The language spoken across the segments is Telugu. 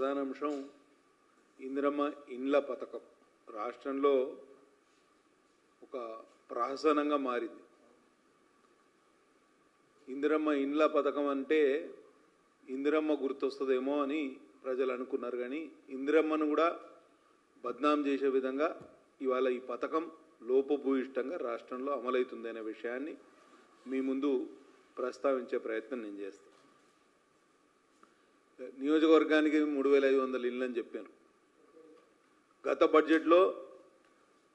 ప్రధాన అంశం ఇందిరమ్మ ఇండ్ల పథకం. రాష్ట్రంలో ఒక ప్రహసనంగా మారింది. ఇందిరమ్మ ఇండ్ల పథకం అంటే ఇందిరమ్మ గుర్తొస్తుందేమో అని ప్రజలు అనుకున్నారు కానీ ఇందిరమ్మను కూడా బద్నాం చేసే విధంగా ఇవాళ ఈ పథకం లోపభూయిష్టంగా రాష్ట్రంలో అమలవుతుంది అనే విషయాన్ని మీ ముందు ప్రస్తావించే ప్రయత్నం నేను చేస్తాను. నియోజకవర్గానికి మూడు వేల ఐదు వందల ఇళ్ళు అని చెప్పాను. గత బడ్జెట్లో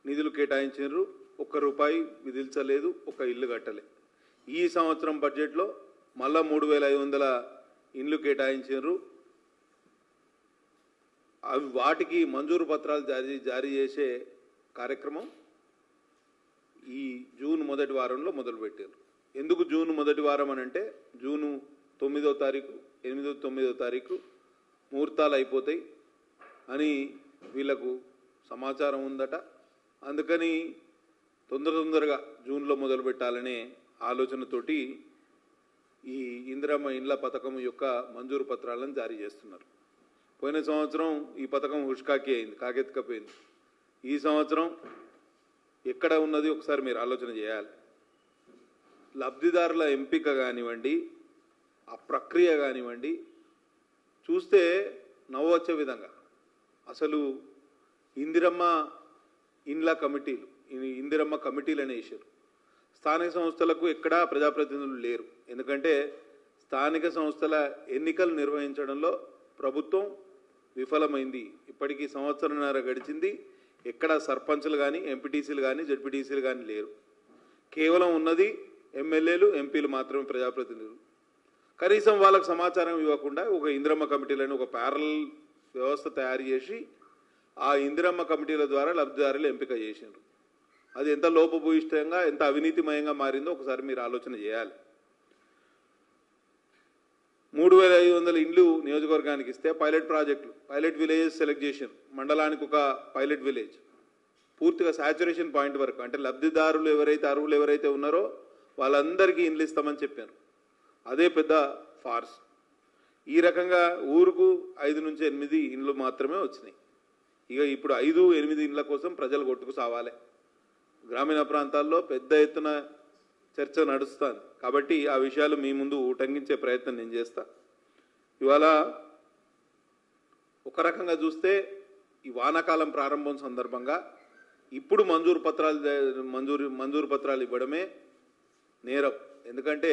నిధులు కేటాయించారు ఒక్క రూపాయి విధించలేదు ఒక ఇల్లు కట్టలే. ఈ సంవత్సరం బడ్జెట్లో మళ్ళా మూడు వేల ఐదు వందల ఇండ్లు కేటాయించారు అవి వాటికి మంజూరు పత్రాలు జారీ జారీ చేసే కార్యక్రమం ఈ జూన్ మొదటి వారంలో మొదలుపెట్టారు. ఎందుకు జూన్ మొదటి వారం అని అంటే జూను తొమ్మిదో తారీఖు ఎనిమిదో తొమ్మిదో తారీఖు ముహూర్తాలు అయిపోతాయి అని వీళ్ళకు సమాచారం ఉందట. అందుకని తొందర తొందరగా జూన్లో మొదలు పెట్టాలనే ఆలోచనతోటి ఈ ఇందిరమ్మ ఇండ్ల పథకం యొక్క మంజూరు పత్రాలను జారీ చేస్తున్నారు. పోయిన సంవత్సరం ఈ పథకం హుష్కాకి అయింది కాకెత్తుకపోయింది ఈ సంవత్సరం ఎక్కడ ఉన్నది ఒకసారి మీరు ఆలోచన చేయాలి. లబ్ధిదారుల ఎంపిక కానివ్వండి ఆ ప్రక్రియ కానివ్వండి చూస్తే నవ్వొచ్చే విధంగా. అసలు ఇందిరమ్మ ఇండ్ల కమిటీలు ఇందిరమ్మ కమిటీలు అనే వేసారు స్థానిక సంస్థలకు ఎక్కడా ప్రజాప్రతినిధులు లేరు. ఎందుకంటే స్థానిక సంస్థల ఎన్నికలు నిర్వహించడంలో ప్రభుత్వం విఫలమైంది. ఇప్పటికీ సంవత్సరంన్నర గడిచింది. ఎక్కడ సర్పంచ్లు కానీ ఎంపీటీసీలు కానీ జడ్పీటీసీలు కానీ లేరు. కేవలం ఉన్నది ఎమ్మెల్యేలు ఎంపీలు మాత్రమే ప్రజాప్రతినిధులు. కనీసం వాళ్ళకు సమాచారం ఇవ్వకుండా ఒక ఇందిరమ్మ కమిటీలను ఒక ప్యారల్ వ్యవస్థ తయారు చేసి ఆ ఇందిరమ్మ కమిటీల ద్వారా లబ్ధిదారులు ఎంపిక చేసినారు అది ఎంత లోపభూయిష్టంగా ఎంత అవినీతిమయంగా మారిందో ఒకసారి మీరు ఆలోచన చేయాలి. మూడు వేల ఐదు వందల ఇండ్లు నియోజకవర్గానికి ఇస్తే పైలట్ ప్రాజెక్టులు పైలట్ విలేజెస్ సెలెక్ట్ చేశారు మండలానికి ఒక పైలట్ విలేజ్. పూర్తిగా సాచురేషన్ పాయింట్ వరకు అంటే లబ్ధిదారులు ఎవరైతే అర్హులు ఎవరైతే ఉన్నారో వాళ్ళందరికీ ఇండ్లు ఇస్తామని చెప్పారు. అదే పెద్ద ఫార్స్. ఈ రకంగా ఊరుకు ఐదు నుంచి ఎనిమిది ఇండ్లు మాత్రమే వచ్చినాయి. ఇక ఇప్పుడు ఐదు ఎనిమిది ఇండ్ల కోసం ప్రజలు కొట్టుకు సావాలి. గ్రామీణ ప్రాంతాల్లో పెద్ద ఎత్తున చర్చ నడుస్తుంది. కాబట్టి ఆ విషయాలు మీ ముందు ఉటంకించే ప్రయత్నం నేను చేస్తా. ఇవాళ ఒక రకంగా చూస్తే ఈ వానాకాలం ప్రారంభం సందర్భంగా ఇప్పుడు మంజూరు పత్రాలు మంజూరు మంజూరు పత్రాలు ఇవ్వడమే నేరం. ఎందుకంటే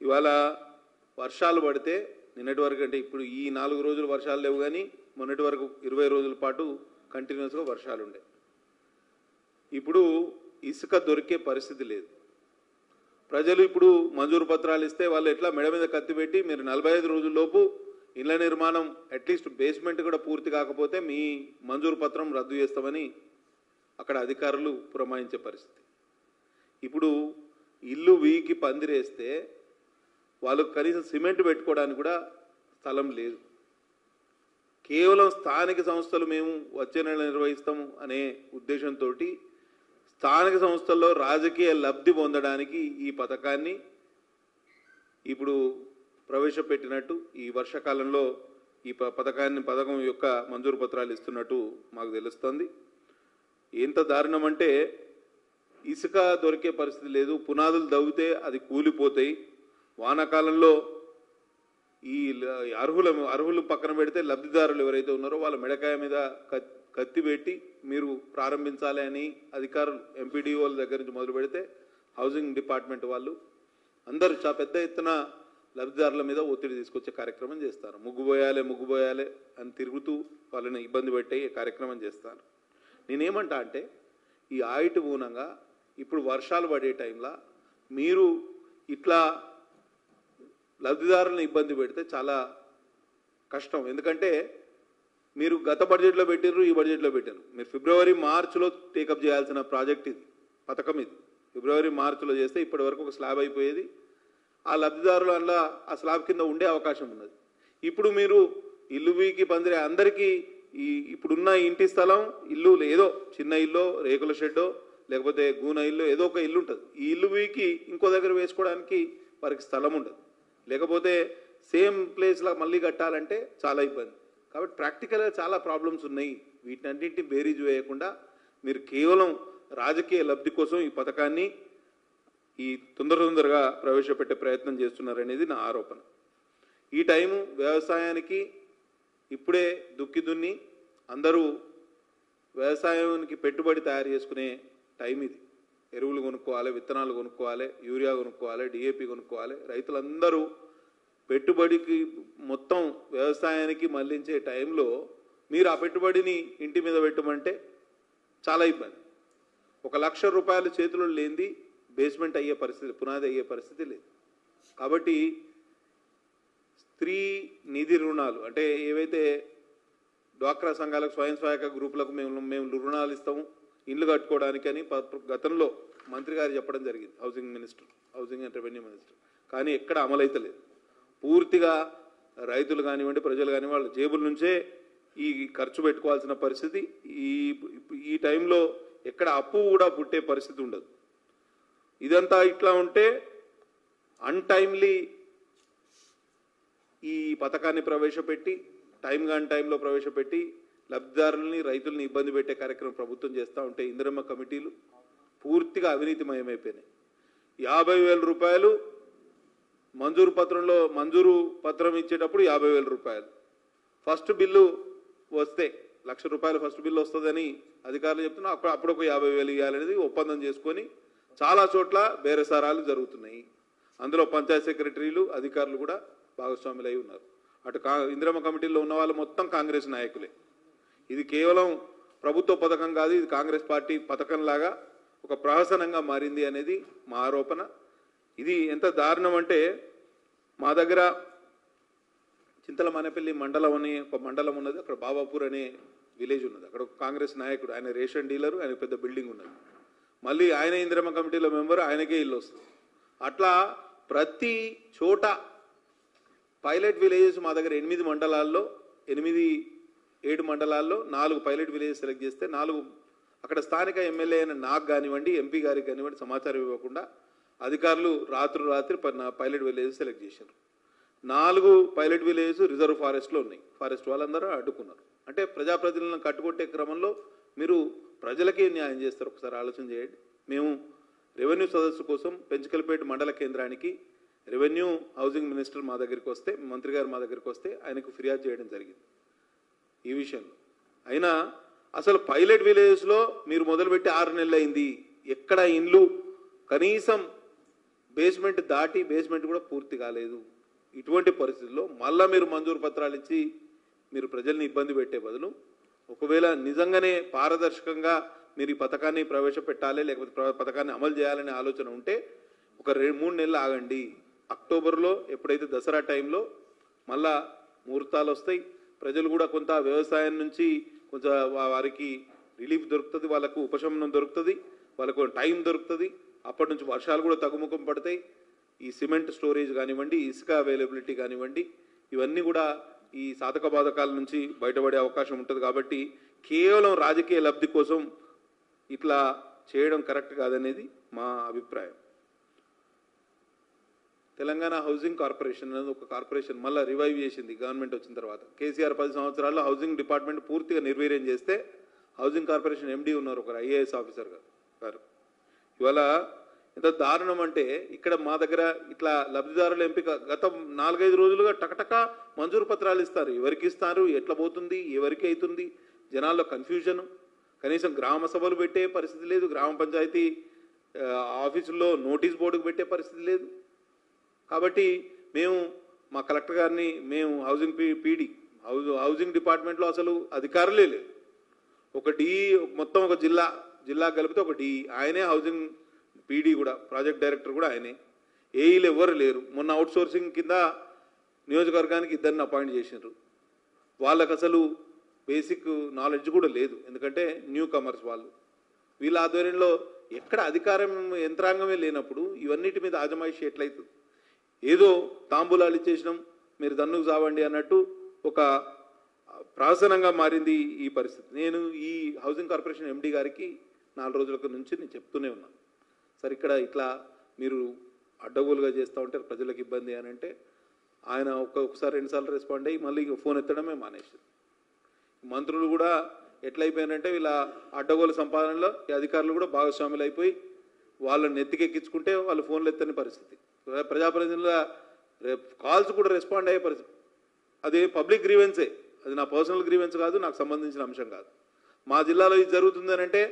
ఇవాళ వర్షాలు పడితే నిన్నటి వరకు అంటే ఇప్పుడు ఈ నాలుగు రోజులు వర్షాలు లేవు కానీ మొన్నటి వరకు ఇరవై రోజుల పాటు కంటిన్యూస్గా వర్షాలు ఉండే. ఇప్పుడు ఇసుక దొరికే పరిస్థితి లేదు. ప్రజలు ఇప్పుడు మంజూరు పత్రాలు ఇస్తే వాళ్ళు ఎట్లా మెడ మీద కత్తి పెట్టి మీరు నలభై ఐదు రోజుల్లోపు ఇళ్ళ నిర్మాణం అట్లీస్ట్ బేస్మెంట్ కూడా పూర్తి కాకపోతే మీ మంజూరు పత్రం రద్దు చేస్తామని అక్కడ అధికారులు పురమాయించే పరిస్థితి. ఇప్పుడు ఇల్లు వీకి పందిరేస్తే వాళ్ళు కనీసం సిమెంట్ పెట్టుకోవడానికి కూడా స్థలం లేదు. కేవలం స్థానిక సంస్థలు మేము వచ్చే నెల నిర్వహిస్తాము అనే ఉద్దేశంతో స్థానిక సంస్థల్లో రాజకీయ లబ్ధి పొందడానికి ఈ పథకాన్ని ఇప్పుడు ప్రవేశపెట్టినట్టు ఈ వర్షాకాలంలో ఈ ప- పథకాన్ని పథకం యొక్క మంజూరు పత్రాలు ఇస్తున్నట్టు మాకు తెలుస్తుంది. ఎంత దారుణం అంటే ఇసుక దొరికే పరిస్థితి లేదు పునాదులు దవ్వితే అది కూలిపోతాయి. వానాకాలంలో ఈ అర్హుల అర్హులు పక్కన పెడితే లబ్ధిదారులు ఎవరైతే ఉన్నారో వాళ్ళ మెడకాయ మీద కత్తి పెట్టి మీరు ప్రారంభించాలి అని అధికారులు ఎంపీడీఓల దగ్గర నుంచి మొదలు పెడితే హౌసింగ్ డిపార్ట్మెంట్ వాళ్ళు అందరూ చా పెద్ద ఎత్తున లబ్ధిదారుల మీద ఒత్తిడి తీసుకొచ్చే కార్యక్రమం చేస్తారు. ముగ్గుపోయాలి ముగ్గుపోయాలి అని తిరుగుతూ వాళ్ళని ఇబ్బంది పెట్టే కార్యక్రమం చేస్తారు. నేనేమంటా అంటే ఈ ఆయుటి మూలంగా ఇప్పుడు వర్షాలు పడే టైంలో మీరు ఇట్లా లబ్ధిదారులను ఇబ్బంది పెడితే చాలా కష్టం. ఎందుకంటే మీరు గత బడ్జెట్లో పెట్టారు ఈ బడ్జెట్లో పెట్టారు మీరు ఫిబ్రవరి మార్చిలో టేకప్ చేయాల్సిన ప్రాజెక్ట్ ఇది పథకం ఇది. ఫిబ్రవరి మార్చిలో చేస్తే ఇప్పటి వరకు ఒక స్లాబ్ అయిపోయేది. ఆ లబ్ధిదారుల వల్ల ఆ స్లాబ్ కింద ఉండే అవకాశం ఉన్నది. ఇప్పుడు మీరు ఇల్లు వీకి పందిరే అందరికీ ఈ ఇప్పుడున్న ఇంటి స్థలం ఇల్లు ఏదో చిన్న ఇల్లు రేకుల షెడ్డో లేకపోతే గూన ఇల్లు ఏదో ఒక ఇల్లు ఉంటుంది. ఈ ఇల్లు వీకి ఇంకో దగ్గర వేసుకోవడానికి వారికి స్థలం ఉండదు. లేకపోతే సేమ్ ప్లేస్లో మళ్ళీ కట్టాలంటే చాలా ఇబ్బంది. కాబట్టి ప్రాక్టికల్గా చాలా ప్రాబ్లమ్స్ ఉన్నాయి. వీటన్నింటిని బేరీజ్ వేయకుండా మీరు కేవలం రాజకీయ లబ్ధి కోసం ఈ పథకాన్ని ఈ తొందర తొందరగా ప్రవేశపెట్టే ప్రయత్నం చేస్తున్నారనేది నా ఆరోపణ. ఈ టైము వ్యవసాయానికి ఇప్పుడే దుక్కి దున్ని అందరూ వ్యవసాయానికి పెట్టుబడి తయారు చేసుకునే టైం ఇది. ఎరువులు కొనుక్కోవాలి విత్తనాలు కొనుక్కోవాలి యూరియా కొనుక్కోవాలి డిఏపి కొనుక్కోవాలి. రైతులందరూ పెట్టుబడికి మొత్తం వ్యవసాయానికి మళ్ళించే టైంలో మీరు ఆ పెట్టుబడిని ఇంటి మీద పెట్టమంటే చాలా ఇబ్బంది. ఒక లక్ష రూపాయలు చేతిలో లేనిది బేస్మెంట్ అయ్యే పరిస్థితి పునాది అయ్యే పరిస్థితి లేదు. కాబట్టి స్త్రీ నిధి రుణాలు అంటే ఏవైతే డ్వాక్రా సంఘాలకు స్వయం సహాయక గ్రూపులకు మేము మేము రుణాలు ఇస్తాము ఇండ్లు కట్టుకోవడానికి అని ప- గతంలో మంత్రి గారు చెప్పడం జరిగింది housing minister housing and revenue minister. కానీ ఎక్కడ అమలైతలేదు పూర్తిగా రైతులు కానివ్వండి ప్రజలు కానివ్వండి వాళ్ళ జేబుల నుంచే ఈ ఖర్చు పెట్టుకోవాల్సిన పరిస్థితి ఈ ఈ టైంలో ఎక్కడ అప్పు కూడా పుట్టే పరిస్థితి ఉండదు. ఇదంతా ఇట్లా ఉంటే అన్టైమ్లీ ఈ పథకాన్ని ప్రవేశపెట్టి టైం కాని టైంలో ప్రవేశపెట్టి లబ్ధిదారులని రైతుల్ని ఇబ్బంది పెట్టే కార్యక్రమం ప్రభుత్వం చేస్తూ ఉంటే ఇందిరమ్మ కమిటీలు పూర్తిగా అవినీతిమయమైపోయినాయి. యాభై వేల రూపాయలు మంజూరు పత్రంలో మంజూరు పత్రం ఇచ్చేటప్పుడు యాభై వేల రూపాయలు. ఫస్ట్ బిల్లు వస్తే లక్ష రూపాయలు ఫస్ట్ బిల్లు వస్తుందని అధికారులు చెప్తున్నా అప్పుడు అప్పుడు ఒక యాభై వేలు ఇవ్వాలనేది ఒప్పందం చేసుకొని చాలా చోట్ల బేరసారాలు జరుగుతున్నాయి. అందులో పంచాయత్ సెక్రటరీలు అధికారులు కూడా భాగస్వాములై ఉన్నారు. అటు కా ఇందిరమ్మ కమిటీలో ఉన్న వాళ్ళు మొత్తం కాంగ్రెస్ నాయకులే. ఇది కేవలం ప్రభుత్వ పథకం కాదు ఇది కాంగ్రెస్ పార్టీ పథకంలాగా ఒక ప్రహసనంగా మారింది అనేది మా ఆరోపణ. ఇది ఎంత దారుణం అంటే మా దగ్గర చింతల మానేపల్లి మండలం అనే ఒక మండలం ఉన్నది అక్కడ బాబాపూర్ అనే విలేజ్ ఉన్నది. అక్కడ ఒక కాంగ్రెస్ నాయకుడు ఆయన రేషన్ డీలర్ ఆయన పెద్ద బిల్డింగ్ ఉన్నది. మళ్ళీ ఆయన ఇందిరమ్మ కమిటీలో మెంబర్ ఆయనకే ఇల్లు వస్తుంది. అట్లా ప్రతి చోట పైలట్ విలేజెస్ మా దగ్గర ఎనిమిది మండలాల్లో ఎనిమిది ఏడు మండలాల్లో నాలుగు పైలట్ విలేజ్ సెలెక్ట్ చేస్తే నాలుగు అక్కడ స్థానిక ఎమ్మెల్యే అయిన నాకు కానివ్వండి ఎంపీ గారికి కానివ్వండి సమాచారం ఇవ్వకుండా అధికారులు రాత్రి రాత్రి పైలట్ విలేజ్ సెలెక్ట్ చేశారు. నాలుగు పైలట్ విలేజెస్ రిజర్వ్ ఫారెస్ట్లో ఉన్నాయి. ఫారెస్ట్ వాళ్ళందరూ అడ్డుకున్నారు. అంటే ప్రజాప్రతినిధులను కట్టుకొట్టే క్రమంలో మీరు ప్రజలకే న్యాయం చేస్తారు. ఒకసారి ఆలోచన చేయండి. మేము రెవెన్యూ సదస్సు కోసం పెంచకలపేట మండల కేంద్రానికి రెవెన్యూ హౌసింగ్ మినిస్టర్ మా దగ్గరికి వస్తే మంత్రి గారు మా దగ్గరికి వస్తే ఆయనకు ఫిర్యాదు చేయడం జరిగింది. ఈ విషయంలో అయినా అసలు పైలట్ విలేజెస్లో మీరు మొదలుపెట్టి ఆరు నెలలు అయింది ఎక్కడ ఇండ్లు? కనీసం బేస్మెంట్ దాటి బేస్మెంట్ కూడా పూర్తి కాలేదు. ఇటువంటి పరిస్థితుల్లో మళ్ళా మీరు మంజూరు పత్రాలు ఇచ్చి మీరు ప్రజల్ని ఇబ్బంది పెట్టే బదులు ఒకవేళ నిజంగానే పారదర్శకంగా మీరు ఈ పథకాన్ని ప్రవేశపెట్టాలి లేకపోతే ప్ర- పథకాన్ని అమలు చేయాలనే ఆలోచన ఉంటే ఒక రెండు మూడు నెలలు ఆగండి. అక్టోబర్లో ఎప్పుడైతే దసరా టైంలో మళ్ళా ముహూర్తాలు వస్తాయి ప్రజలు కూడా కొంత వ్యవసాయం నుంచి కొంచెం వారికి రిలీఫ్ దొరుకుతుంది వాళ్ళకు ఉపశమనం దొరుకుతుంది వాళ్ళకు టైం దొరుకుతుంది. అప్పటి నుంచి వర్షాలు కూడా తగ్గుముఖం పడతాయి. ఈ సిమెంట్ స్టోరేజ్ కానివ్వండి ఇసుక అవైలబిలిటీ కానివ్వండి ఇవన్నీ కూడా ఈ సాధక బాధకాల నుంచి బయటపడే అవకాశం ఉంటుంది కాబట్టి కేవలం రాజకీయ లబ్ధి కోసం ఇట్లా చేయడం కరెక్ట్ కాదనేది మా అభిప్రాయం. తెలంగాణ హౌసింగ్ కార్పొరేషన్ అనేది ఒక కార్పొరేషన్ మళ్ళీ రివైవ్ చేసింది గవర్నమెంట్ వచ్చిన తర్వాత. కేసీఆర్ పది సంవత్సరాల్లో హౌసింగ్ డిపార్ట్మెంట్ పూర్తిగా నిర్వీర్యం చేస్తే హౌసింగ్ కార్పొరేషన్ ఎండీ ఉన్నారు ఒకరు ఐఏఎస్ ఆఫీసర్ గారు ఇవాళ ఎంత దారుణం అంటే ఇక్కడ మా దగ్గర ఇట్లా లబ్ధిదారుల ఎంపిక గత నాలుగైదు రోజులుగా టకటక మంజూరు పత్రాలు ఇస్తారు. ఎవరికి ఇస్తారు? ఎట్లా పోతుంది? ఎవరికి అవుతుంది? జనాల్లో కన్ఫ్యూజన్ కనీసం గ్రామ సభలు పెట్టే పరిస్థితి లేదు. గ్రామ పంచాయతీ ఆఫీసుల్లో నోటీస్ బోర్డుకు పెట్టే పరిస్థితి లేదు. కాబట్టి మేము మా కలెక్టర్ గారిని మేము housing P PD house housing డిపార్ట్మెంట్లో అసలు అధికారులే లేదు ఒక డిఈ మొత్తం ఒక జిల్లా జిల్లా కలిపితే ఒక డిఈ ఆయనే హౌసింగ్ పీడీ కూడా ప్రాజెక్ట్ డైరెక్టర్ కూడా ఆయనే. ఏఈలు ఎవ్వరు లేరు. మొన్న అవుట్సోర్సింగ్ కింద నియోజకవర్గానికి ఇద్దరిని అపాయింట్ చేసినారు వాళ్ళకి అసలు బేసిక్ నాలెడ్జ్ కూడా లేదు. ఎందుకంటే న్యూ కమర్స్ వాళ్ళు. వీళ్ళ ఆధ్వర్యంలో ఎక్కడ అధికారం యంత్రాంగమే లేనప్పుడు ఇవన్నిటి మీద ఆజమాయిషి ఎట్లయితుంది? ఏదో తాంబూలాలు ఇచ్చేసినాం మీరు దన్నుకు చావండి అన్నట్టు ఒక ప్రాసనంగా మారింది ఈ పరిస్థితి. నేను ఈ హౌసింగ్ కార్పొరేషన్ ఎండి గారికి నాలుగు రోజుల నుంచి నేను చెప్తూనే ఉన్నాను. సార్ ఇక్కడ ఇట్లా మీరు అడ్డగోలుగా చేస్తూ ఉంటే ప్రజలకు ఇబ్బంది అని అంటే ఆయన ఒక్కొక్కసారి రెండుసార్లు రెస్పాండ్ అయ్యి మళ్ళీ ఇక ఫోన్ ఎత్తడమే మానేసింది. మంత్రులు కూడా ఎట్లయిపోయారంటే వీళ్ళ అడ్డగోలు సంపాదనలో ఈ అధికారులు కూడా భాగస్వాములు అయిపోయి వాళ్ళని ఎత్తికెక్కించుకుంటే వాళ్ళు ఫోన్లు ఎత్తని పరిస్థితి. ప్రజాప్రతినిధుల కాల్స్ కూడా రెస్పాండ్ అయ్యే పరిస్థితి. అది పబ్లిక్ గ్రీవెన్సే అది నా పర్సనల్ గ్రీవెన్స్ కాదు నాకు సంబంధించిన అంశం కాదు. మా జిల్లాలో ఇది జరుగుతుందని అంటే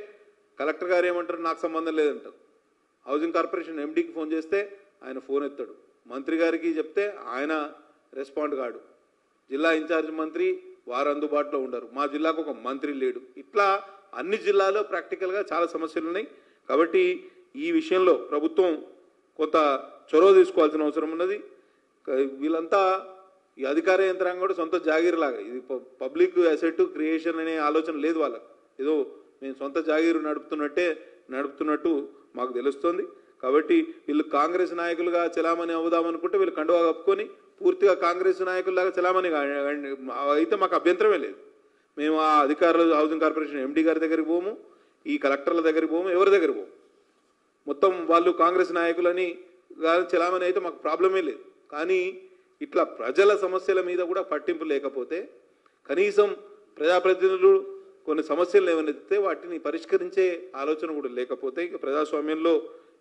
కలెక్టర్ గారు ఏమంటారు నాకు సంబంధం లేదంటారు. హౌసింగ్ కార్పొరేషన్ ఎండీకి ఫోన్ చేస్తే ఆయన ఫోన్ ఎత్తాడు. మంత్రి గారికి చెప్తే ఆయన రెస్పాండ్ కాడు. జిల్లా ఇన్ఛార్జ్ మంత్రి వారు అందుబాటులో ఉండరు. మా జిల్లాకు ఒక మంత్రి లేడు. ఇట్లా అన్ని జిల్లాలో ప్రాక్టికల్గా చాలా సమస్యలు ఉన్నాయి. కాబట్టి ఈ విషయంలో ప్రభుత్వం కొంత చొరవ తీసుకోవాల్సిన అవసరం ఉన్నది. వీళ్ళంతా ఈ అధికార యంత్రాంగం కూడా సొంత జాగీరులాగా. ఇది పబ్లిక్ అసెట్ క్రియేషన్ అనే ఆలోచన లేదు వాళ్ళకి. ఏదో మేము సొంత జాగీరు నడుపుతున్నట్టే నడుపుతున్నట్టు మాకు తెలుస్తుంది. కాబట్టి వీళ్ళు కాంగ్రెస్ నాయకులుగా చలామణి అవుదామనుకుంటే వీళ్ళు కండువా కప్పుకొని పూర్తిగా కాంగ్రెస్ నాయకుల్లాగా చలామణి అయితే మాకు అభ్యంతరమే లేదు. మేము ఆ అధికారులు హౌసింగ్ కార్పొరేషన్ ఎండీ గారి దగ్గరికి పోము ఈ కలెక్టర్ల దగ్గరికి పోము ఎవరి దగ్గరికి పోము. మొత్తం వాళ్ళు కాంగ్రెస్ నాయకులని చలామణి అయితే మాకు ప్రాబ్లమే లేదు. కానీ ఇట్లా ప్రజల సమస్యల మీద కూడా పట్టింపు లేకపోతే కనీసం ప్రజాప్రతినిధులు కొన్ని సమస్యలు ఏమైనా వాటిని పరిష్కరించే ఆలోచన కూడా లేకపోతే ఇక ప్రజాస్వామ్యంలో